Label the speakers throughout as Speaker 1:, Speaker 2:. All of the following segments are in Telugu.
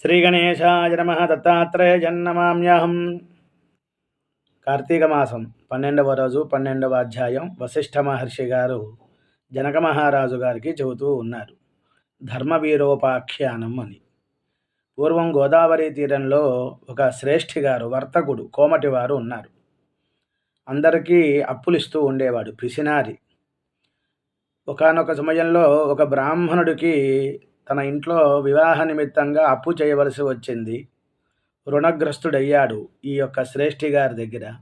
Speaker 1: శ్రీగణేశాయ నమ దత్తాత్రేయ జన్నమామ్యహం కార్తీక మాసం పన్నెండవ రోజు పన్నెండవ అధ్యాయం వశిష్ఠ మహర్షి గారు జనక మహారాజు గారికి చెబుతూ ఉన్నారు. ధర్మవీరోపాఖ్యానం అని. పూర్వం గోదావరి తీరంలో ఒక శ్రేష్ఠి గారు వర్తకుడు కోమటివారు ఉన్నారు. అందరికీ అప్పులిస్తూ ఉండేవాడు పిసినారి. ఒకానొక సమయంలో ఒక బ్రాహ్మణుడికి తన ఇంట్లో వివాహ నిమిత్తంగా అప్పు చేయవలసి వచ్చింది. రుణగ్రస్తుడయ్యాడు ఈ యొక్క శ్రేష్ఠి గారి దగ్గర.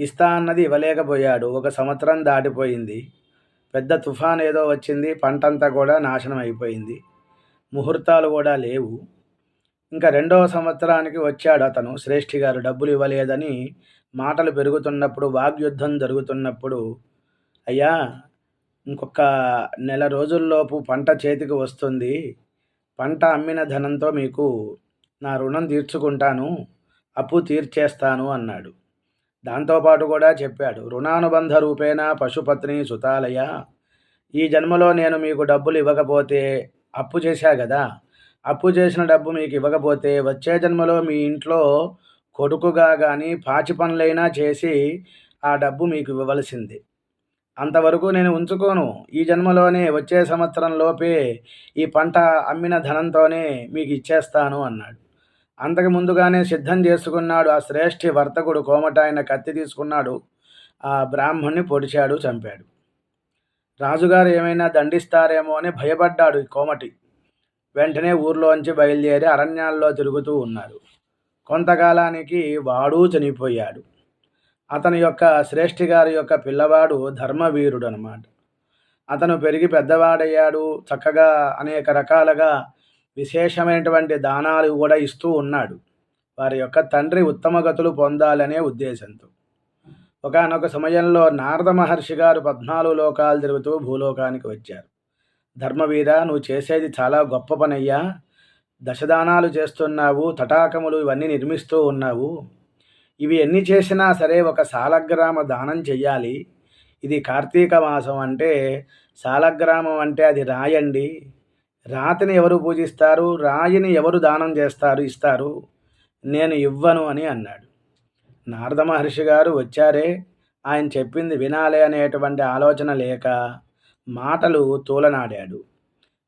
Speaker 1: ఇస్తా అన్నది ఇవ్వలేకపోయాడు. ఒక సంవత్సరం దాటిపోయింది. పెద్ద తుఫాన్ ఏదో వచ్చింది. పంటంతా కూడా నాశనం అయిపోయింది. ముహూర్తాలు కూడా లేవు. ఇంకా రెండవ సంవత్సరానికి వచ్చాడు అతను. శ్రేష్ఠి గారు డబ్బులు ఇవ్వలేదని మాటలు పెరుగుతున్నప్పుడు వాగ్యుద్ధం జరుగుతున్నప్పుడు అయ్యా ఇంకొక నెల రోజుల్లోపు పంట చేతికి వస్తుంది. పంట అమ్మిన ధనంతో మీకు నా రుణం తీర్చుకుంటాను అప్పు తీర్చేస్తాను అన్నాడు. దాంతోపాటు కూడా చెప్పాడు రుణానుబంధ రూపేణ పశుపత్ని సుతాలయ ఈ జన్మలో నేను మీకు డబ్బులు ఇవ్వకపోతే అప్పు చేశా కదా అప్పు చేసిన డబ్బు మీకు ఇవ్వకపోతే వచ్చే జన్మలో మీ ఇంట్లో కొడుకుగా కానీ పాచి పనులైనా చేసి ఆ డబ్బు మీకు ఇవ్వవలసింది. అంతవరకు నేను ఉంచుకోను. ఈ జన్మలోనే వచ్చే సంవత్సరంలోపే ఈ పంట అమ్మిన ధనంతోనే మీకు ఇచ్చేస్తాను అన్నాడు. అంతకు ముందుగానే సిద్ధం చేసుకున్నాడు ఆ శ్రేష్ఠి వర్తకుడు కోమట ఆయన కత్తి తీసుకున్నాడు. ఆ బ్రాహ్మణ్ణి పొడిచాడు చంపాడు. రాజుగారు ఏమైనా దండిస్తారేమో అని భయపడ్డాడు ఈ కోమటి. వెంటనే ఊర్లోంచి బయలుదేరి అరణ్యాల్లో తిరుగుతూ ఉన్నారు. కొంతకాలానికి వాడు చనిపోయాడు. అతని యొక్క శ్రేష్ఠి గారి యొక్క పిల్లవాడు ధర్మవీరుడు అనమాట అతను పెరిగి పెద్దవాడయ్యాడు. చక్కగా అనేక రకాలుగా విశేషమైనటువంటి దానాలు కూడా ఇస్తూ ఉన్నాడు. వారి యొక్క తండ్రి ఉత్తమగతులు పొందాలనే ఉద్దేశంతో. ఒకనొక సమయంలో నారద మహర్షి గారు పద్నాలుగు లోకాలు తిరుగుతూ భూలోకానికి వచ్చారు. ధర్మవీర నువ్వు చేసేది చాలా గొప్ప పనయ్యా. దశదానాలు చేస్తున్నావు తటాకములు ఇవన్నీ నిర్మిస్తూ ఉన్నావు. ఇవి ఎన్ని చేసినా సరే ఒక సాలగ్రామ దానం చెయ్యాలి. ఇది కార్తీక మాసం అంటే సాలగ్రామం అంటే అది రాయండి. రాతిని ఎవరు పూజిస్తారు? రాయిని ఎవరు దానం చేస్తారు? ఇస్తారు. నేను ఇవ్వను అని అన్నాడు. నారద మహర్షి గారు వచ్చారే. ఆయన చెప్పింది వినాలి అనేటువంటి ఆలోచన లేక మాటలు తూలనాడాడు.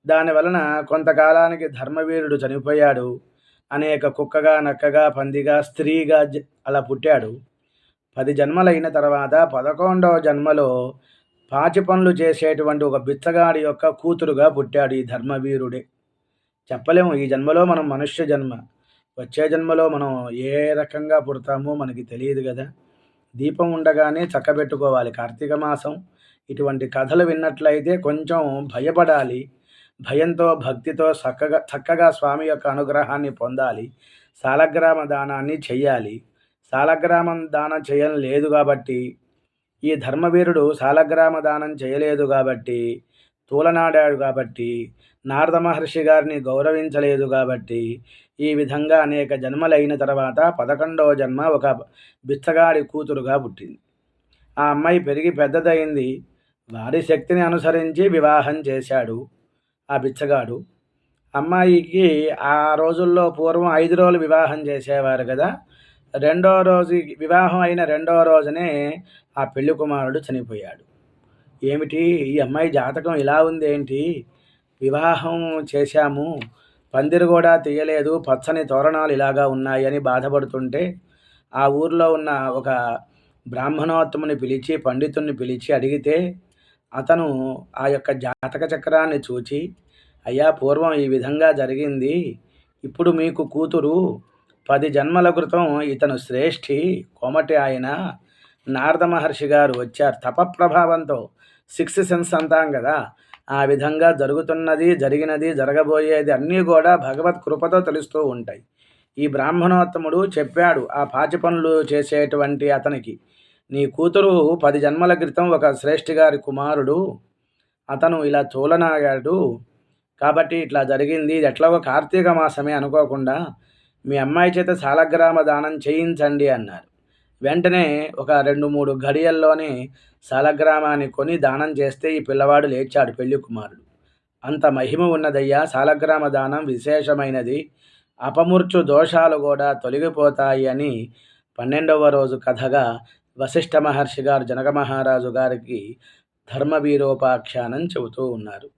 Speaker 1: దానివలన కొంతకాలానికి ధర్మవీరుడు చనిపోయాడు. అనేక కుక్కగా నక్కగా పందిగా స్త్రీగా అలా పుట్టాడు. పది జన్మలైన తర్వాత పదకొండవ జన్మలో పాచి పనులు చేసేటువంటి ఒక బిచ్చగాడి యొక్క కూతురుగా పుట్టాడు ఈ ధర్మవీరుడే. చెప్పలేము ఈ జన్మలో మనం మనుష్య జన్మ. వచ్చే జన్మలో మనం ఏ రకంగా పుడతామో మనకి తెలియదు కదా. దీపం ఉండగానే చక్కబెట్టుకోవాలి కార్తీక మాసం. ఇటువంటి కథలు విన్నట్లయితే కొంచెం భయపడాలి. భయంతో భక్తితో చక్కగా చక్కగా స్వామి యొక్క అనుగ్రహాన్ని పొందాలి. సాలగ్రామ దానాన్ని చెయ్యాలి. సాలగ్రామం దానం చేయడం లేదు కాబట్టి ఈ ధర్మవీరుడు సాలగ్రామ దానం చేయలేదు కాబట్టి తూలనాడాడు కాబట్టి నారద మహర్షి గారిని గౌరవించలేదు కాబట్టి ఈ విధంగా అనేక జన్మలైన తర్వాత పదకొండవ జన్మ ఒక బిచ్చగాడి కూతురుగా పుట్టింది. ఆ అమ్మాయి పెరిగి పెద్దదైంది. వారి శక్తిని అనుసరించి వివాహం చేశాడు. ఆ బిచ్చగాడు. అమ్మాయికి ఆ రోజుల్లో పూర్వం ఐదు రోజులు వివాహం చేసేవారు కదా. రెండో రోజు వివాహం అయిన రెండో రోజునే ఆ పెళ్ళి కుమారుడు చనిపోయాడు. ఏమిటి? ఈ అమ్మాయి జాతకం ఇలా ఉంది ఏంటి? వివాహం చేశాము పందిరు కూడా తీయలేదు పచ్చని తోరణాలు ఇలాగా ఉన్నాయని బాధపడుతుంటే ఆ ఊర్లో ఉన్న ఒక బ్రాహ్మణోత్తముని పిలిచి పండితుణ్ణి పిలిచి అడిగితే అతను ఆ యొక్క జాతక చక్రాన్ని చూచి అయ్యా పూర్వం ఈ విధంగా జరిగింది. ఇప్పుడు మీకు కూతురు పది జన్మల క్రితం ఇతను శ్రేష్ఠి కోమటి ఆయన. నారద మహర్షి గారు వచ్చారు. తపప్రభావంతో సిక్స్ సెన్స్ అంటాం కదా. ఆ విధంగా జరుగుతున్నది జరిగినది జరగబోయేది అన్నీ కూడా భగవత్ కృపతో తెలుస్తూ ఉంటాయి. ఈ బ్రాహ్మణోత్తముడు చెప్పాడు ఆ పాచి పనులు చేసేటువంటి అతనికి. నీ కూతురు పది జన్మల క్రితం ఒక శ్రేష్ఠి గారి కుమారుడు. అతను ఇలా చూలనాగాడు కాబట్టి ఇట్లా జరిగింది. ఇది ఎట్లాగో కార్తీక మాసమే అనుకోకుండా మీ అమ్మాయి చేత సాలగ్రామ దానం చేయించండి అన్నారు. వెంటనే ఒక రెండు మూడు గడియల్లోనే సాలగ్రామాన్ని కొని దానం చేస్తే ఈ పిల్లవాడు లేచాడు పెళ్ళి కుమారుడు. అంత మహిమ ఉన్నదయ్యా సాలగ్రామ దానం విశేషమైనది. అపమూర్చు దోషాలు కూడా తొలగిపోతాయి అని పన్నెండవ రోజు కథగా వశిష్ఠ మహర్షి గారు జనక మహారాజు గారికి ధర్మవీరోపాఖ్యానం చెబుతూ ఉన్నారు.